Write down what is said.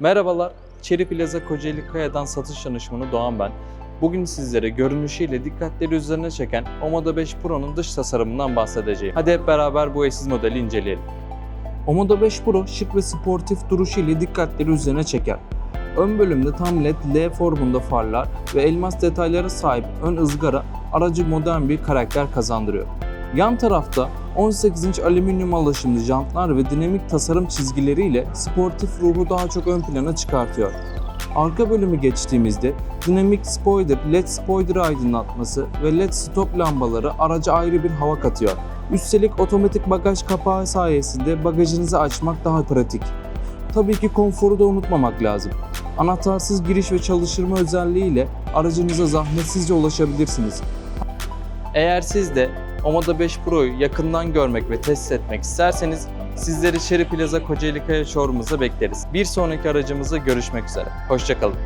Merhabalar, Çeri Plaza Kocaeli Kaya'dan satış danışmanı Doğan ben. Bugün sizlere görünüşüyle dikkatleri üzerine çeken Omoda 5 Pro'nun dış tasarımından bahsedeceğim. Hadi hep beraber bu eşsiz modeli inceleyelim. Omoda 5 Pro şık ve sportif duruşu ile dikkatleri üzerine çeker. Ön bölümde tam led L formunda farlar ve elmas detaylara sahip ön ızgara aracı modern bir karakter kazandırıyor. Yan tarafta 18 inç alüminyum alaşımlı jantlar ve dinamik tasarım çizgileriyle sportif ruhu daha çok ön plana çıkartıyor. Arka bölümü geçtiğimizde dinamik spoiler, led spoiler aydınlatması ve led stop lambaları araca ayrı bir hava katıyor. Üstelik otomatik bagaj kapağı sayesinde bagajınızı açmak daha pratik. Tabii ki konforu da unutmamak lazım. Anahtarsız giriş ve çalıştırma özelliğiyle aracınıza zahmetsizce ulaşabilirsiniz. Eğer siz de Omoda 5 Pro'yu yakından görmek ve test etmek isterseniz sizleri Şeri Plaza Kocaeli Kaya Showroom'umuza bekleriz. Bir sonraki aracımızda görüşmek üzere. Hoşçakalın.